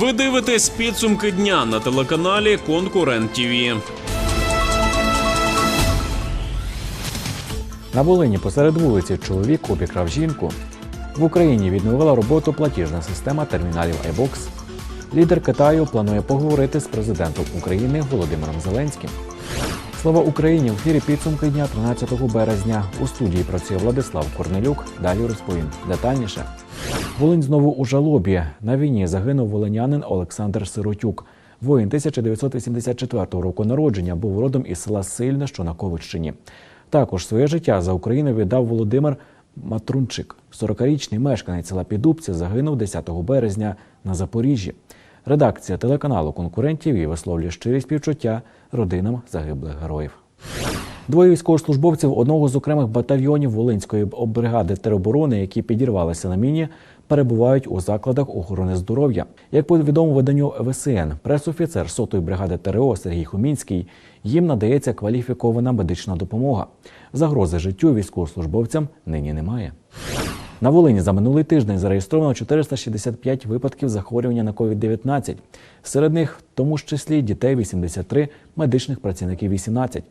Ви дивитесь підсумки дня на телеканалі Конкурент ТІВІ. На Волині посеред вулиці чоловік обікрав жінку. В Україні відновила роботу платіжна система терміналів iBox. Лідер Китаю планує поговорити з президентом України Володимиром Зеленським. Слава Україні! В ефірі підсумки дня 13 березня. У студії працює Владислав Корнелюк. Далі розповім детальніше. Волинь знову у жалобі. На війні загинув волинянин Олександр Сиротюк. Воїн 1984 року народження був родом із села Сильне, що на Ковиччині. Також своє життя за Україну віддав Володимир Матрунчик. 40-річний мешканець села Підубці загинув 10 березня на Запоріжжі. Редакція телеканалу конкурентів і висловлює щирі співчуття родинам загиблих героїв. Двоє військовослужбовців одного з окремих батальйонів Волинської бригади тероборони, які підірвалися на міні, перебувають у закладах охорони здоров'я. Як повідомив виданню ВСН, пресофіцер 100-ї бригади ТРО Сергій Хумінський, їм надається кваліфікована медична допомога. Загрози життю військовослужбовцям нині немає. На Волині за минулий тиждень зареєстровано 465 випадків захворювання на COVID-19. Серед них, в тому ж числі, дітей 83, медичних працівників 18.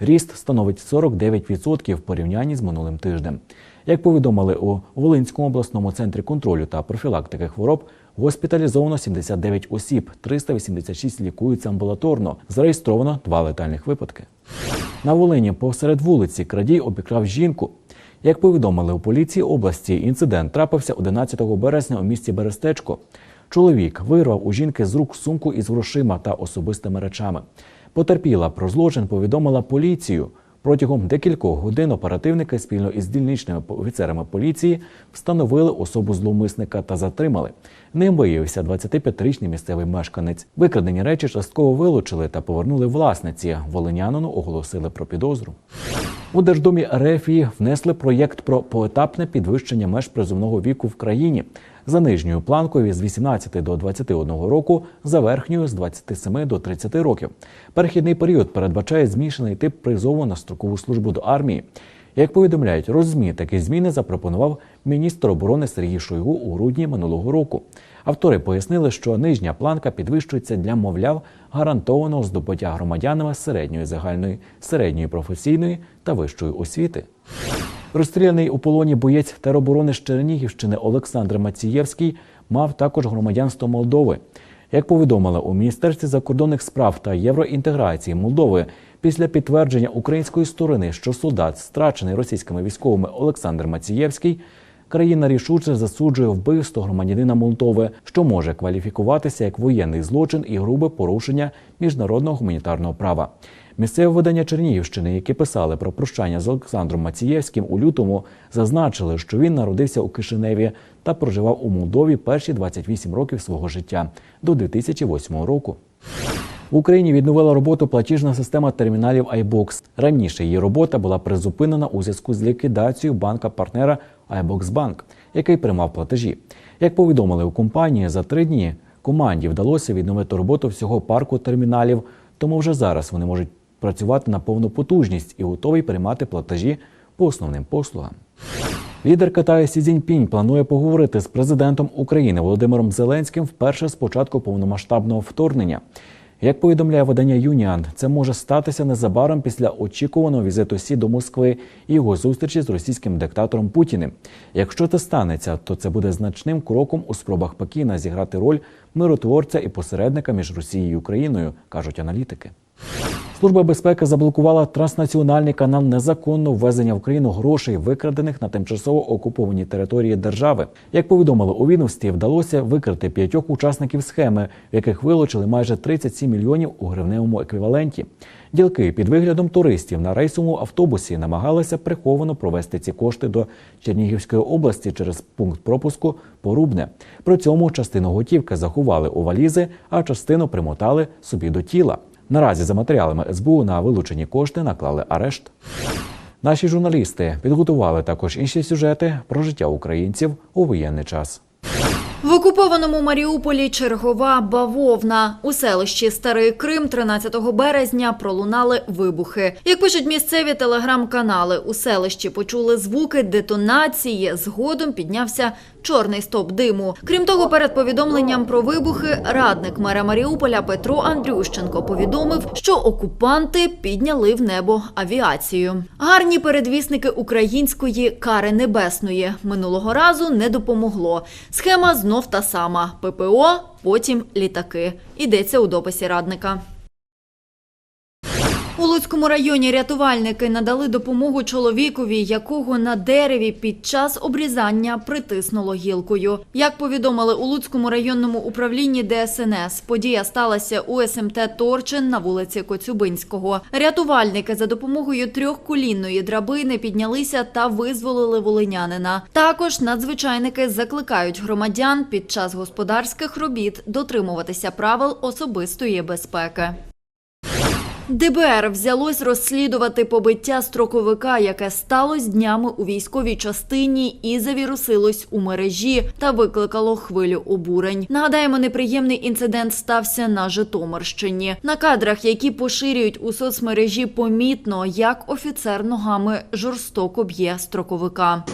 Ріст становить 49% в порівнянні з минулим тижнем. Як повідомили у Волинському обласному центрі контролю та профілактики хвороб, госпіталізовано 79 осіб, 386 лікуються амбулаторно. Зареєстровано два летальних випадки. На Волині посеред вулиці крадій обікрав жінку. Як повідомили у поліції області, інцидент трапився 11 березня у місті Берестечко. Чоловік вирвав у жінки з рук сумку із грошима та особистими речами. Потерпіла про злочин повідомила поліцію. Протягом декількох годин оперативники спільно із дільничними офіцерами поліції встановили особу зловмисника та затримали. Ним виявився 25-річний місцевий мешканець. Викрадені речі частково вилучили та повернули власниці. Волинянину оголосили про підозру. У Держдумі Рефії внесли проєкт про поетапне підвищення меж призовного віку в країні за нижньою планкою з 18 до 21 року, за верхньою з 27 до 30 років. Перехідний період передбачає змішаний тип призову на строкову службу до армії. Як повідомляють розмі, такі зміни запропонував міністр оборони Сергій Шойгу у грудні минулого року. Автори пояснили, що нижня планка підвищується для, мовляв, гарантованого здобуття громадянами середньої загальної, середньої професійної та вищої освіти. Розстріляний у полоні боєць тероборони з Чернігівщини Олександр Мацієвський мав також громадянство Молдови. Як повідомили у Міністерстві закордонних справ та євроінтеграції Молдови, після підтвердження української сторони, що солдат, страчений російськими військовими Олександр Мацієвський, країна рішуче засуджує вбивство громадянина Молдови, що може кваліфікуватися як воєнний злочин і грубе порушення міжнародного гуманітарного права. Місцеве видання Чернігівщини, які писали про прощання з Олександром Мацієвським у лютому, зазначили, що він народився у Кишиневі та проживав у Молдові перші 28 років свого життя до 2008 року. В Україні відновила роботу платіжна система терміналів iBox. Раніше її робота була призупинена у зв'язку з ліквідацією банка-партнера iBox Bank, який приймав платежі. Як повідомили у компанії, за три дні команді вдалося відновити роботу всього парку терміналів, тому вже зараз вони можуть працювати на повну потужність і готові приймати платежі по основним послугам. Лідер Китаю Сі Цзіньпінь планує поговорити з президентом України Володимиром Зеленським вперше з початку повномасштабного вторгнення. Як повідомляє видання Юніан, це може статися незабаром після очікуваного візиту Сі до Москви і його зустрічі з російським диктатором Путіним. Якщо це станеться, то це буде значним кроком у спробах Пекіна зіграти роль миротворця і посередника між Росією і Україною, кажуть аналітики. Служба безпеки заблокувала транснаціональний канал незаконного ввезення в країну грошей, викрадених на тимчасово окупованій території держави. Як повідомили у відомстві, вдалося викрити п'ятьох учасників схеми, в яких вилучили майже 37 мільйонів у гривневому еквіваленті. Ділки під виглядом туристів на рейсовому автобусі намагалися приховано провести ці кошти до Чернігівської області через пункт пропуску Порубне. При цьому частину готівки заховали у валізи, а частину примотали собі до тіла. Наразі за матеріалами СБУ на вилучені кошти наклали арешт. Наші журналісти підготували також інші сюжети про життя українців у воєнний час. В окупованому Маріуполі чергова бавовна. У селищі Старий Крим 13 березня пролунали вибухи. Як пишуть місцеві телеграм-канали, у селищі почули звуки детонації. Згодом піднявся чорний стоп диму. Крім того, перед повідомленням про вибухи радник мера Маріуполя Петро Андрющенко повідомив, що окупанти підняли в небо авіацію. Гарні передвісники української кари небесної минулого разу не допомогло. Схема знов та сама: ППО, потім літаки. Йдеться у дописі радника. У Луцькому районі рятувальники надали допомогу чоловікові, якого на дереві під час обрізання притиснуло гілкою. Як повідомили у Луцькому районному управлінні ДСНС, подія сталася у СМТ Торчин на вулиці Коцюбинського. Рятувальники за допомогою трьохколінної драбини піднялися та визволили волинянина. Також надзвичайники закликають громадян під час господарських робіт дотримуватися правил особистої безпеки. ДБР взялось розслідувати побиття строковика, яке сталося днями у військовій частині і завірусилось у мережі та викликало хвилю обурень. Нагадаємо, неприємний інцидент стався на Житомирщині. На кадрах, які поширюють у соцмережі, помітно, як офіцер ногами жорстоко б'є строковика.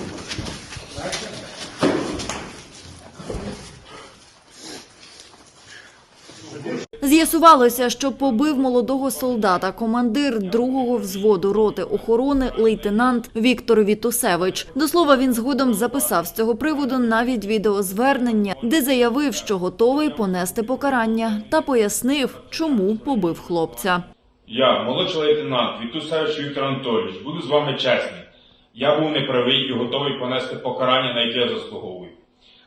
З'ясувалося, що побив молодого солдата командир другого взводу роти охорони лейтенант Віктор Вітусевич. До слова, він згодом записав з цього приводу навіть відеозвернення, де заявив, що готовий понести покарання, та пояснив, чому побив хлопця. Я, молодший лейтенант Вітусевич Віктор Анатолійович, буду з вами чесний. Я був неправий і готовий понести покарання, на яке я заслуговую.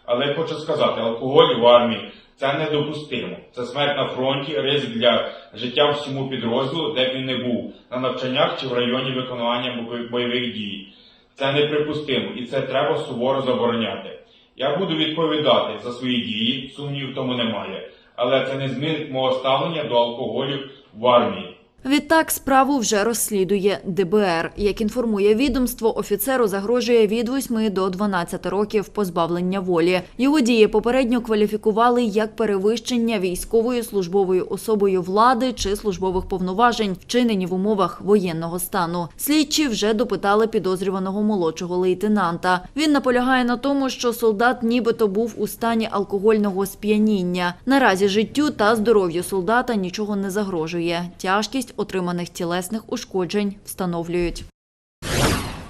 Але я хочу сказати, алкоголь в армії це недопустимо. Це смерть на фронті, ризик для життя всьому підрозділу, де б він не був, на навчаннях чи в районі виконання бойових дій. Це неприпустимо і це треба суворо забороняти. Я буду відповідати за свої дії, сумнів тому немає. Але це не змінить мого ставлення до алкоголю в армії. Відтак справу вже розслідує ДБР. Як інформує відомство, офіцеру загрожує від 8 до 12 років позбавлення волі. Його дії попередньо кваліфікували як перевищення військовою службовою особою влади чи службових повноважень, вчинені в умовах воєнного стану. Слідчі вже допитали підозрюваного молодшого лейтенанта. Він наполягає на тому, що солдат нібито був у стані алкогольного сп'яніння. Наразі життю та здоров'ю солдата нічого не загрожує. Тяжкість отриманих тілесних ушкоджень встановлюють.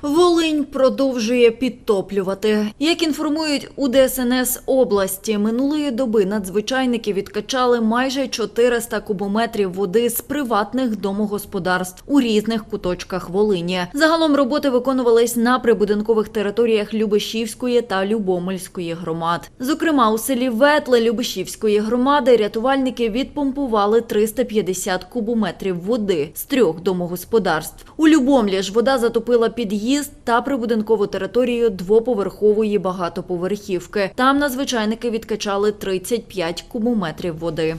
Волинь продовжує підтоплювати. Як інформують у ДСНС області, минулої доби надзвичайники відкачали майже 400 кубометрів води з приватних домогосподарств у різних куточках Волині. Загалом роботи виконувались на прибудинкових територіях Любешівської та Любомельської громад. Зокрема, у селі Ветле Любешівської громади рятувальники відпомпували 350 кубометрів води з трьох домогосподарств. У Любомлі ж вода затопила під'їзд та прибудинкову територію двоповерхової багатоповерхівки. Там надзвичайники відкачали 35 кубометрів води.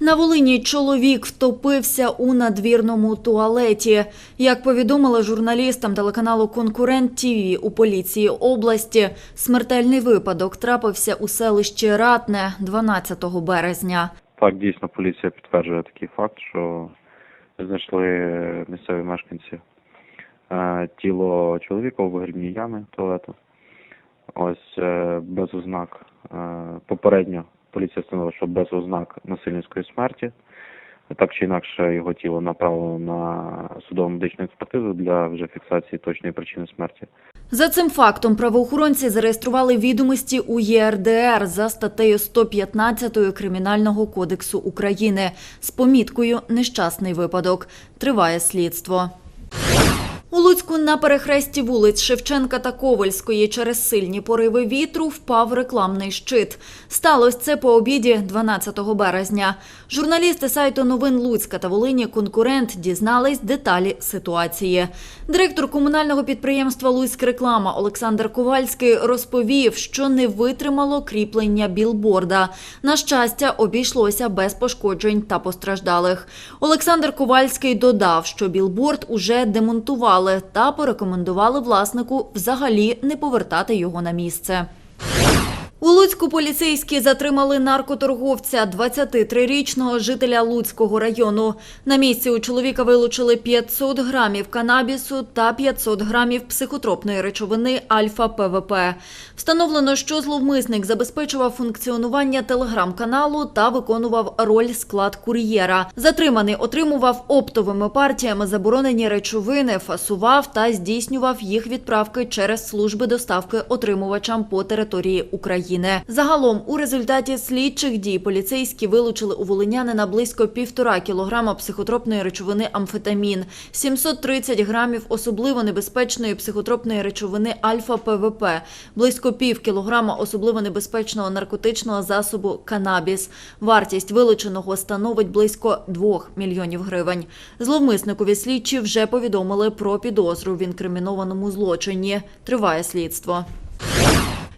На Волині чоловік втопився у надвірному туалеті. Як повідомили журналістам телеканалу Конкурент ТІВІ у поліції області, смертельний випадок трапився у селищі Ратне 12 березня. Так, дійсно, поліція підтверджує такий факт, що знайшли місцеві мешканці тіло чоловіка у вигрібній ямі туалету. Ось е, без ознак. Е, попередньо поліція встановила, що без ознак насильницької смерті. Так чи інакше його тіло направлено на судово медичну експертизу для вже фіксації точної причини смерті. За цим фактом правоохоронці зареєстрували відомості у ЄРДР за статтею 115 Кримінального кодексу України з поміткою «Нещасний випадок». Триває слідство. У Луцьку на перехресті вулиць Шевченка та Ковальської через сильні пориви вітру впав рекламний щит. Сталося це по обіді 12 березня. Журналісти сайту новин Луцька та Волині «Конкурент» дізнались деталі ситуації. Директор комунального підприємства «Луцьк-реклама» Олександр Ковальський розповів, що не витримало кріплення білборда. На щастя, обійшлося без пошкоджень та постраждалих. Олександр Ковальський додав, що білборд уже демонтували та порекомендували власнику взагалі не повертати його на місце. У Луцьку поліцейські затримали наркоторговця 23-річного жителя Луцького району. На місці у чоловіка вилучили 500 грамів канабісу та 500 грамів психотропної речовини альфа-ПВП. Встановлено, що зловмисник забезпечував функціонування телеграм-каналу та виконував роль склад кур'єра. Затриманий отримував оптовими партіями заборонені речовини, фасував та здійснював їх відправки через служби доставки отримувачам по території України. Загалом у результаті слідчих дій поліцейські вилучили у волинянина близько півтора кілограма психотропної речовини амфетамін, 730 грамів особливо небезпечної психотропної речовини альфа-ПВП, близько пів кілограма особливо небезпечного наркотичного засобу канабіс. Вартість вилученого становить близько 2 мільйонів гривень. Зловмисникові слідчі вже повідомили про підозру в інкримінованому злочині. Триває слідство.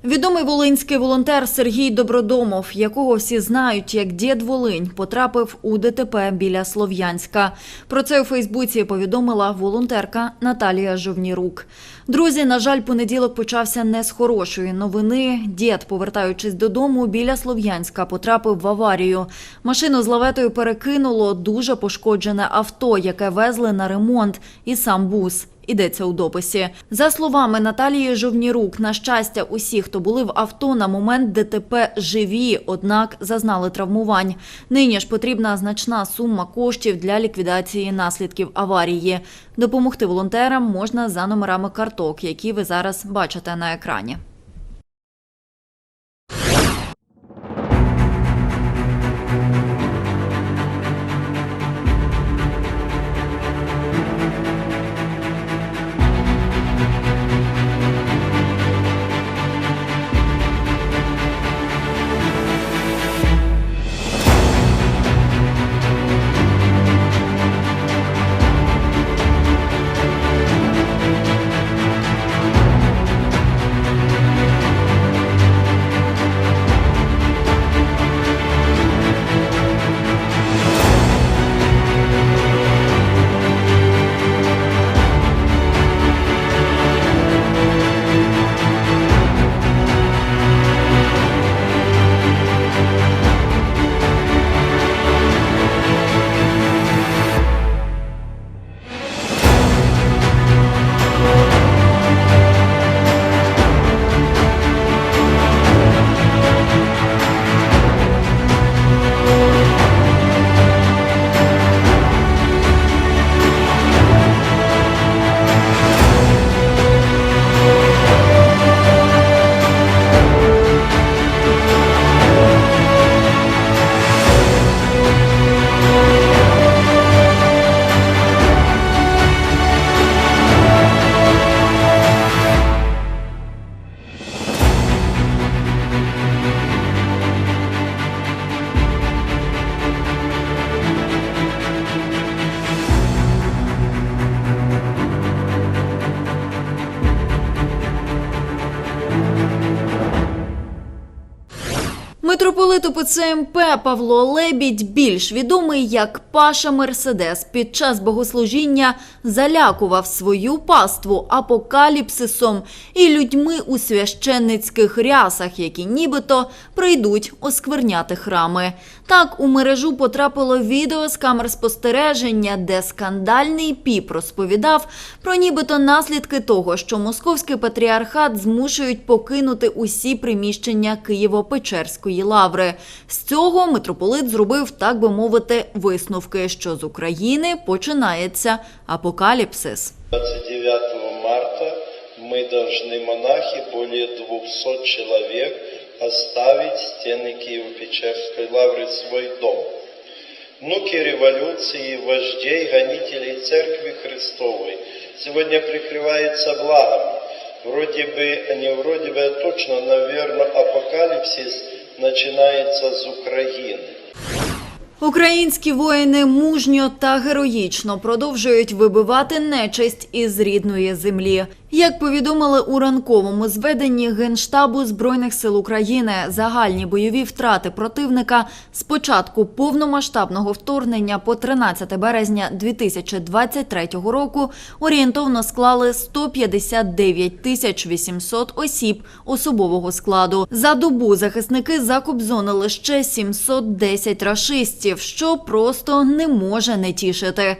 Відомий волинський волонтер Сергій Добродомов, якого всі знають як Дід Волинь, потрапив у ДТП біля Слов'янська. Про це у Фейсбуці повідомила волонтерка Наталія Жовнірук. Друзі, на жаль, понеділок почався не з хорошої новини. Дід, повертаючись додому, біля Слов'янська потрапив в аварію. Машину з лаветою перекинуло дуже пошкоджене авто, яке везли на ремонт, і сам бус. Ідеться у дописі. За словами Наталії Жовнірук, на щастя, усі, хто були в авто на момент ДТП, живі, однак зазнали травмувань. Нині ж потрібна значна сума коштів для ліквідації наслідків аварії. Допомогти волонтерам можна за номерами карток, які ви зараз бачите на екрані. УПЦ-МП Павло Лебідь, більш відомий як Паша Мерседес, під час богослужіння залякував свою паству апокаліпсисом і людьми у священницьких рясах, які нібито прийдуть оскверняти храми. Так у мережу потрапило відео з камер спостереження, де скандальний піп розповідав про нібито наслідки того, що московський патріархат змушують покинути усі приміщення Києво-Печерської лаври. З цього митрополит зробив, так би мовити, висновки, що з України починається апокаліпсис. 29 марта мы должны, монахи, более 200 человек, оставить стены Киево-Печерской лавры свой дом. Внуки революции, вождей, гонителей Церкви Христовой сегодня прикрываются благом. Вроде бы, не вроде бы, а точно, наверное, апокалипсис начинается с Украины. Українські воїни мужньо та героїчно продовжують вибивати нечисть із рідної землі. Як повідомили у ранковому зведенні Генштабу Збройних сил України, загальні бойові втрати противника з початку повномасштабного вторгнення по 13 березня 2023 року орієнтовно склали 159 тисяч 800 осіб особового складу. За добу захисники закобзонили ще 710 рашистів, що просто не може не тішити.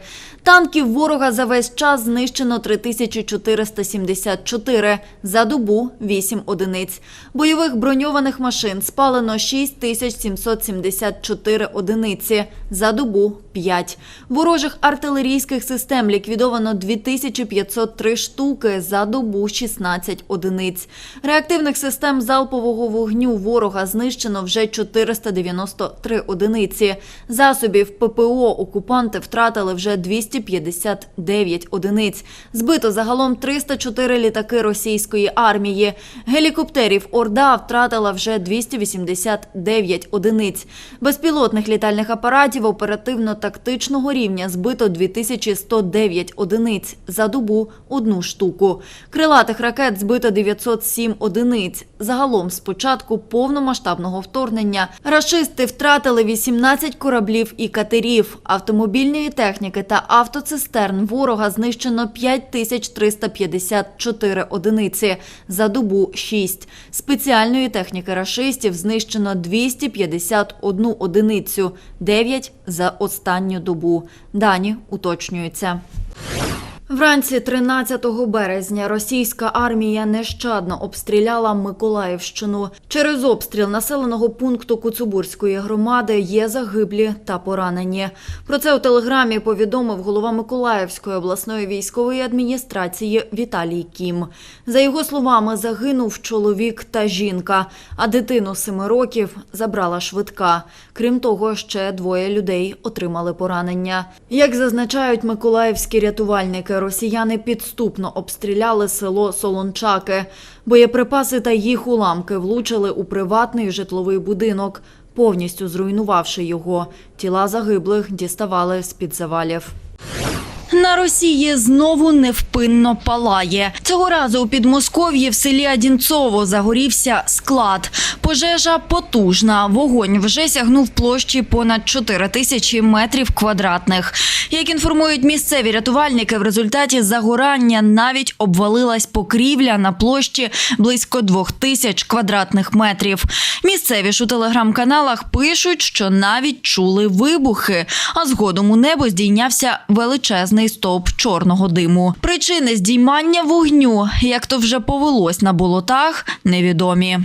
Танків ворога за весь час знищено 3474, за добу – 8 одиниць. Бойових броньованих машин спалено 6774 одиниці, за добу – 5. Ворожих артилерійських систем ліквідовано 2503 штуки, за добу – 16 одиниць. Реактивних систем залпового вогню ворога знищено вже 493 одиниці. Засобів ППО окупанти втратили вже 259 одиниць. Збито загалом 304 літаки російської армії. Гелікоптерів Орда втратила вже 289 одиниць. Безпілотних літальних апаратів оперативно-тактичного рівня збито 2109 одиниць. За добу – одну штуку. Крилатих ракет збито 907 одиниць. Загалом з початку повномасштабного вторгнення рашисти втратили 18 кораблів і катерів, автомобільної техніки та автоцистерн ворога знищено 5354 одиниці, за добу 6. Спеціальної техніки рашистів знищено 251 одиницю, 9 за останню добу. Дані уточнюються. Вранці 13 березня російська армія нещадно обстріляла Миколаївщину. Через обстріл населеного пункту Куцубурської громади є загиблі та поранені. Про це у телеграмі повідомив голова Миколаївської обласної військової адміністрації Віталій Кім. За його словами, загинув чоловік та жінка, а дитину семи років забрала швидка. Крім того, ще двоє людей отримали поранення. Як зазначають миколаївські рятувальники, росіяни підступно обстріляли село Солончаки. Боєприпаси та їх уламки влучили у приватний житловий будинок, повністю зруйнувавши його. Тіла загиблих діставали з-під завалів. На Росії знову невпинно палає. Цього разу у Підмосков'ї в селі Одінцово загорівся склад. Пожежа потужна. Вогонь вже сягнув площі понад 4 тисячі метрів квадратних. Як інформують місцеві рятувальники, в результаті загорання навіть обвалилась покрівля на площі близько 2 тисяч квадратних метрів. Місцеві ж у телеграм-каналах пишуть, що навіть чули вибухи, а згодом у небо здійнявся величезний стовп чорного диму. Причини здіймання вогню, як то вже повелось на болотах, невідомі.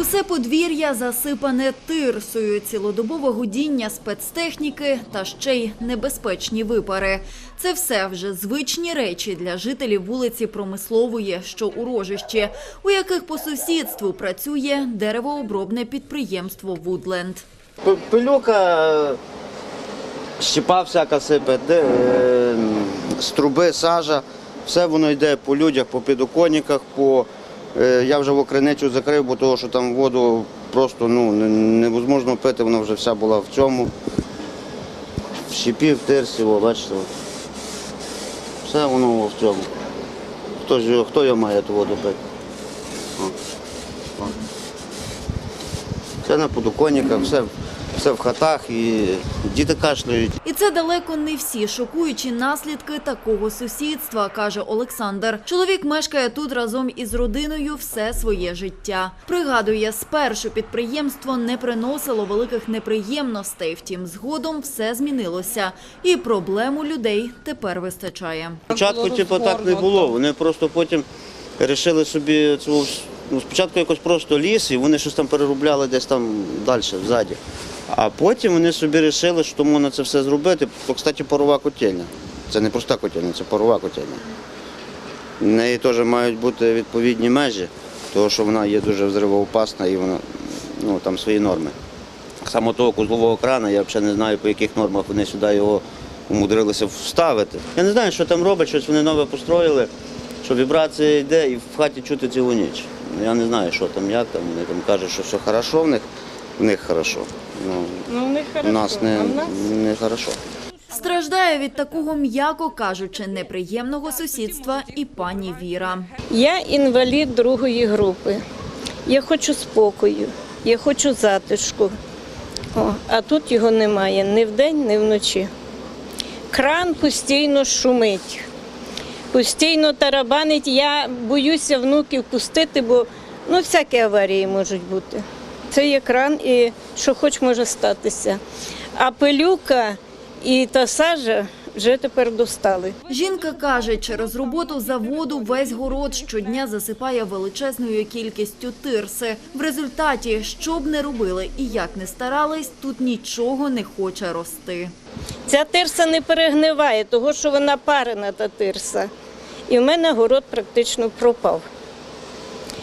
Усе подвір'я засипане тирсою, цілодобове гудіння спецтехніки та ще й небезпечні випари. Це все вже звичні речі для жителів вулиці Промислової, що у Рожищі, у яких по сусідству працює деревообробне підприємство Вудленд. Пилюка, щепа всяка сипе, де, е, з труби, сажа, все воно йде по людях, по підоконниках, по... е, Я вже в окриницю закрив, бо того, що там воду просто ну, невозможно пити, вона вже вся була в цьому. В щепі, в тирсі, о, бачите. о. Все воно в цьому. Хто, ж, його- хто його має ту воду пити? О. О. Все на подоконниках, все, все в хатах і діти кашляють. І це далеко не всі шокуючі наслідки такого сусідства, каже Олександр. Чоловік мешкає тут разом із родиною все своє життя. Пригадує, спершу підприємство не приносило великих неприємностей, втім, згодом все змінилося, і проблем у людей тепер вистачає. Спочатку типу, так не було. Вони просто потім вирішили собі цю. Ну, спочатку якось просто ліс, і вони щось там переробляли десь там далі, ззаді. А потім вони собі вирішили, що можна це все зробити. Кстати, парова котельня. Це не проста котельня, це парова котельня. В неї теж мають бути відповідні межі, тому що вона є дуже взривоопасна і вона ну, там свої норми. Саме того кузлового крана, я взагалі не знаю, по яких нормах вони сюди його умудрилися вставити. Я не знаю, що там роблять, щось вони нове построїли, що вібрація йде і в хаті чути цілу ніч. Я не знаю, що там, як там. Вони там кажуть, що все хорошо в них, в них хорошо. Ну, Ну, у хорошо. нас не, а нас не хорошо. Страждає від такого, м'яко кажучи, неприємного сусідства і пані Віра. Я інвалід другої групи. Я хочу спокою, я хочу затишку. О, а тут його немає ні вдень, ні вночі. Кран постійно шумить, постійно тарабанить. Я боюся внуків пустити, бо ну, всякі аварії можуть бути. Це є кран і що хоч може статися. А пилюка і та сажа вже тепер достали. Жінка каже, через роботу заводу весь город щодня засипає величезною кількістю тирси. В результаті, що б не робили і як не старались, тут нічого не хоче рости. Ця тирса не перегниває, того що вона парена та тирса. І в мене город практично пропав.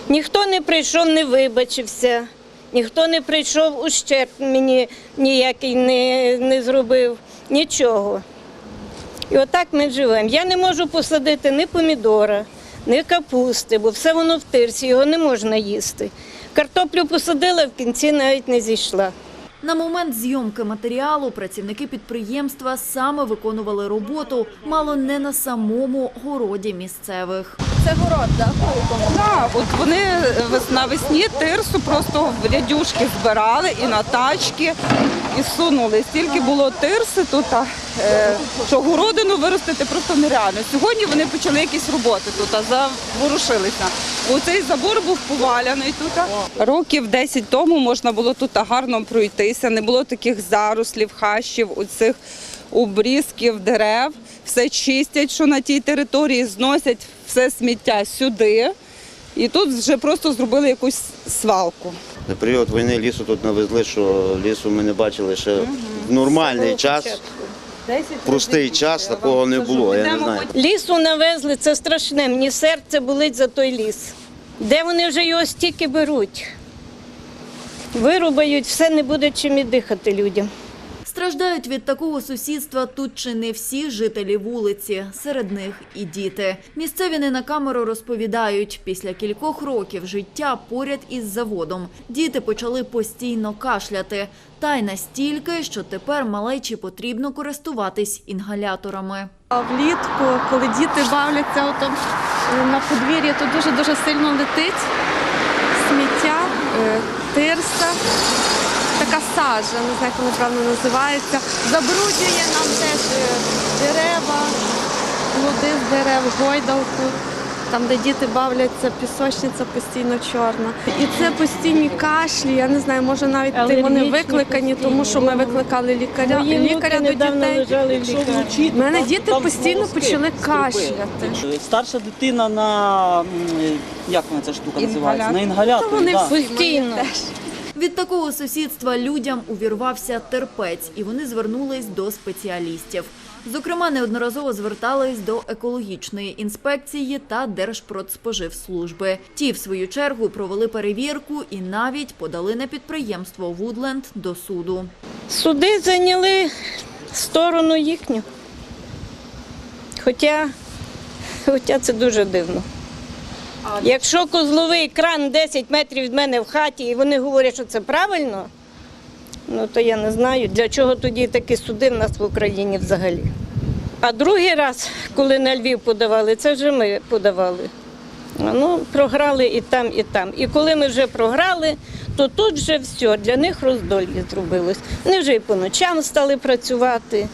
Ніхто не прийшов, не вибачився, ніхто не прийшов, ущерб мені ніякий не, не зробив, нічого. І отак ми живемо. Я не можу посадити ні помідора, ні капусти, бо все воно в тирсі, його не можна їсти. Картоплю посадила, в кінці навіть не зійшла. На момент зйомки матеріалу працівники підприємства саме виконували роботу, мало не на самому городі місцевих. Так, от вони навесні тирсу просто в рядюшки збирали і на тачки, і сунули. Стільки було тирси тут, е, що городину виростити просто нереально. Сьогодні вони почали якісь роботи тут, а заворушилися. Бо цей забор був поваляний тут. Років 10 тому можна було тут гарно пройтися, не було таких зарослів, хащів, оцих обрізків дерев. Все чистять, що на тій території, зносять все сміття сюди. І тут вже просто зробили якусь свалку. На період війни лісу тут навезли, що лісу ми не бачили ще в нормальний час. Простий час такого не було. Я не знаю. Лісу навезли, це страшне. Мені серце болить за той ліс. Де вони вже його стільки беруть? Вирубають, все не буде чим і дихати людям. Страждають від такого сусідства тут чи не всі жителі вулиці, серед них і діти. Місцеві не на камеру розповідають, після кількох років життя поряд із заводом діти почали постійно кашляти. Та й настільки, що тепер малечі потрібно користуватись інгаляторами. Влітку, коли діти бавляться ото е, на подвір'ї, то дуже-дуже сильно летить сміття, е, тирса, така сажа, не знаю, як вона правильно називається. Забруднює нам теж е, дерева, плоди з дерев, гойдалку. Там, де діти бавляться, пісочниця постійно чорна. І це постійні кашлі. Я не знаю, може навіть вони Алергічні викликані, тому що ми викликали лікаря. Мої лікаря до дітей. У мене діти постійно почали кашляти. Старша дитина на як вона ця штука називається? На інгаляторі. Та вони Постійно. Від такого сусідства людям увірвався терпець, і вони звернулись до спеціалістів. Зокрема, неодноразово звертались до екологічної інспекції та Держпродспоживслужби. Ті, в свою чергу, провели перевірку і навіть подали на підприємство Вудленд до суду. Суди зайняли сторону їхню. Хоча, хоча це дуже дивно. Якщо козловий кран 10 метрів від мене в хаті, і вони говорять, що це правильно, ну то я не знаю, для чого тоді такі суди в нас в Україні взагалі. А другий раз, коли на Львів подавали, це вже ми подавали. Ну, програли і там, і там. І коли ми вже програли, то тут вже все, для них роздолье зробилось. Вони вже і по ночам стали працювати.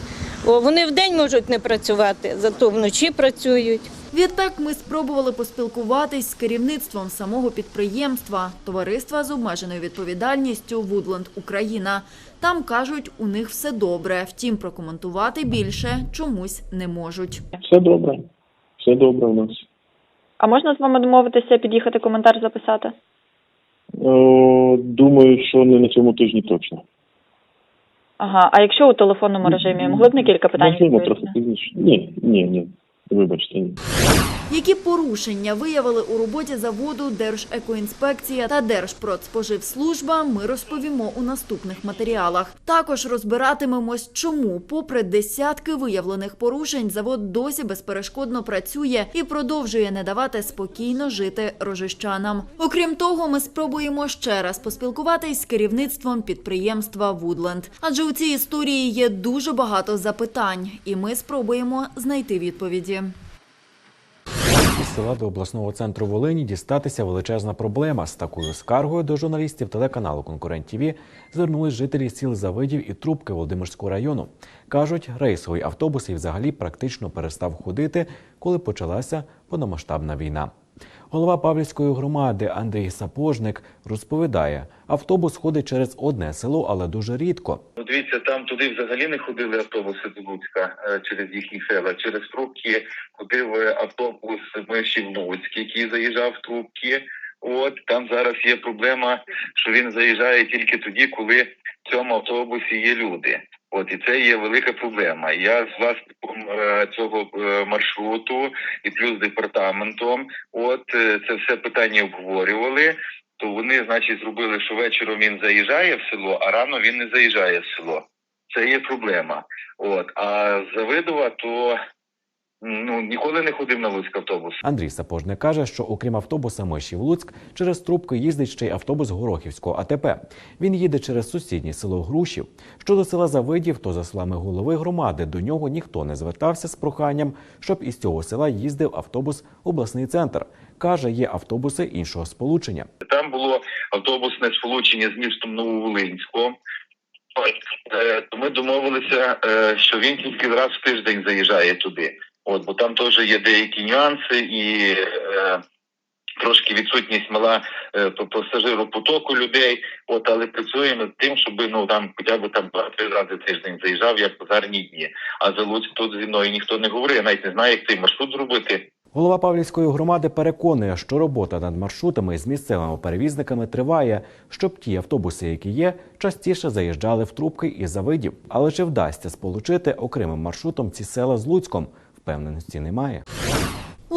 О, вони вдень можуть не працювати, зато вночі працюють. Відтак ми спробували поспілкуватись з керівництвом самого підприємства товариства з обмеженою відповідальністю Вудленд Україна. Там кажуть, у них все добре. Втім, прокоментувати більше чомусь не можуть. Все добре. Все добре у нас. А можна з вами домовитися, під'їхати коментар записати? О, думаю, що не на цьому тижні точно. Ага, а якщо у телефонному режимі могли б на кілька питань Можливо, трохи пізніше. Ні, ні, ні. Вибачте. Які порушення виявили у роботі заводу Держекоінспекція та Держпродспоживслужба, ми розповімо у наступних матеріалах. Також розбиратимемось, чому, попри десятки виявлених порушень, завод досі безперешкодно працює і продовжує не давати спокійно жити рожищанам. Окрім того, ми спробуємо ще раз поспілкуватись з керівництвом підприємства Вудленд. Адже у цій історії є дуже багато запитань, і ми спробуємо знайти відповіді. Села до обласного центру Волині дістатися величезна проблема. З такою скаргою до журналістів телеканалу Конкурент Тіві звернулись жителі сіл Завидів і Трубки Володимирського району. Кажуть, рейсовий автобус і взагалі практично перестав ходити, коли почалася повномасштабна війна. Голова Павлівської громади Андрій Сапожник розповідає, автобус ходить через одне село, але дуже рідко. Ну, дивіться, там туди взагалі не ходили автобуси до Луцька е, через їхні села. Через трубки ходив е, автобус Мишів Луцьк, який заїжджав в трубки. От там зараз є проблема, що він заїжджає тільки тоді, коли в цьому автобусі є люди. От і це є велика проблема. Я з власником е, цього е, маршруту і плюс департаментом, от е, це все питання обговорювали. То вони, значить, зробили, що вечором він заїжджає в село, а рано він не заїжджає в село. Це є проблема. От а Завидова, то ну ніколи не ходив на Луцьк автобус. Андрій Сапожник каже, що окрім автобуса Мишів Луцьк, через трубки їздить ще й автобус Горохівського АТП. Він їде через сусіднє село Грушів. Щодо села Завидів, то за словами голови громади, до нього ніхто не звертався з проханням, щоб із цього села їздив автобус обласний центр. Каже, є автобуси іншого сполучення. Там було автобусне сполучення з містом Нововолинського. Е, ми домовилися, е, що він тільки раз в тиждень заїжджає туди. От, бо там теж є деякі нюанси і е, трошки відсутність мала е, по пасажиропотоку людей. От, але працюємо над тим, щоб ну там хоча б там два-три рази тиждень заїжджав, як позарні дні. А за Луцьк тут зі мною ніхто не говорив. Навіть не знаю, як цей маршрут зробити. Голова Павлівської громади переконує, що робота над маршрутами з місцевими перевізниками триває, щоб ті автобуси, які є, частіше заїжджали в трубки і завидів. Але чи вдасться сполучити окремим маршрутом ці села з Луцьком? Впевненості немає.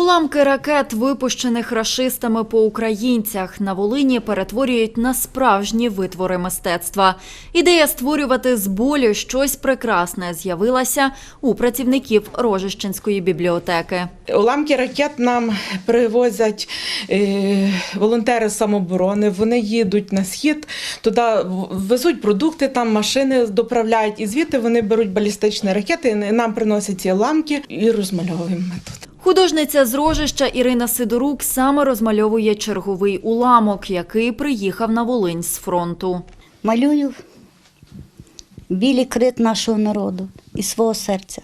Уламки ракет, випущених рашистами по українцях, на Волині перетворюють на справжні витвори мистецтва. Ідея створювати з болю щось прекрасне з'явилася у працівників Рожищенської бібліотеки. Уламки ракет нам привозять е, волонтери самооборони. Вони їдуть на схід, туди везуть продукти, там машини доправляють, і звідти вони беруть балістичні ракети. Нам приносять ці уламки і розмальовуємо тут. Художниця з Рожища Ірина Сидорук саме розмальовує черговий уламок, який приїхав на Волинь з фронту. Малюю білий крит нашого народу і свого серця.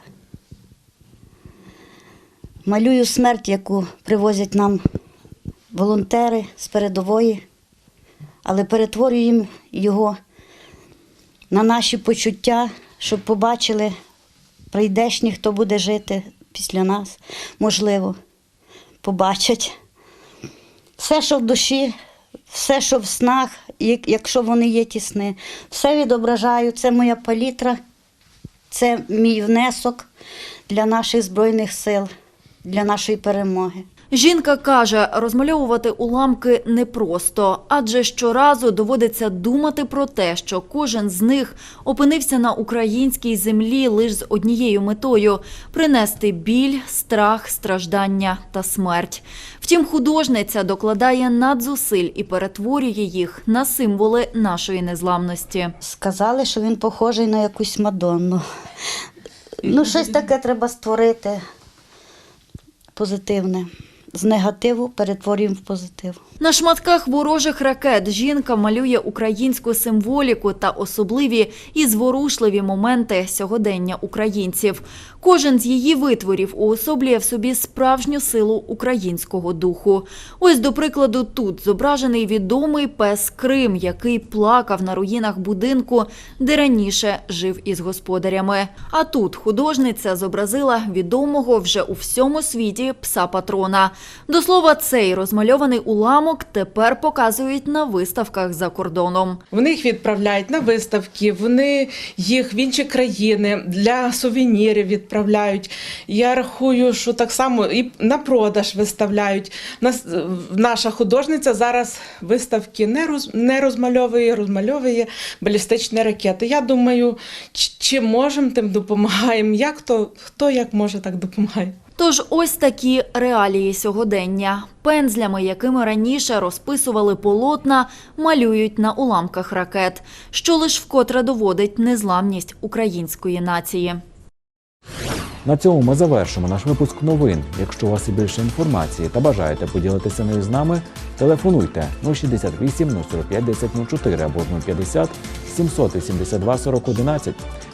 Малюю смерть, яку привозять нам волонтери з передової, але перетворюємо його на наші почуття, щоб побачили прийдешні, хто буде жити після нас, можливо, побачать все, що в душі, все, що в снах, якщо вони є ті сни, все відображаю. Це моя палітра, це мій внесок для наших Збройних сил, для нашої перемоги. Жінка каже, розмальовувати уламки непросто, адже щоразу доводиться думати про те, що кожен з них опинився на українській землі лише з однією метою принести біль, страх, страждання та смерть. Втім, художниця докладає надзусиль і перетворює їх на символи нашої незламності. Сказали, що він похожий на якусь Мадонну. Ну, щось таке треба створити позитивне. З негативу перетворюємо в позитив. На шматках ворожих ракет жінка малює українську символіку та особливі і зворушливі моменти сьогодення українців. Кожен з її витворів уособлює в собі справжню силу українського духу. Ось, до прикладу, тут зображений відомий пес Крим, який плакав на руїнах будинку, де раніше жив із господарями. А тут художниця зобразила відомого вже у всьому світі пса патрона. До слова, цей розмальований уламок рамок тепер показують на виставках за кордоном. Вони їх відправляють на виставки, вони їх в інші країни для сувенірів відправляють. Я рахую, що так само і на продаж виставляють. Нас, наша художниця зараз виставки не, роз, не розмальовує, розмальовує балістичні ракети. Я думаю, чим можемо, тим допомагаємо. Як то, хто як може, так допомагає. Тож ось такі реалії сьогодення. Пензлями, якими раніше розписували полотна, малюють на уламках ракет, що лиш вкотре доводить незламність української нації. На цьому ми завершимо наш випуск новин. Якщо у вас є більше інформації та бажаєте поділитися нею з нами, телефонуйте 068 045 1004 або 050 782 40 11.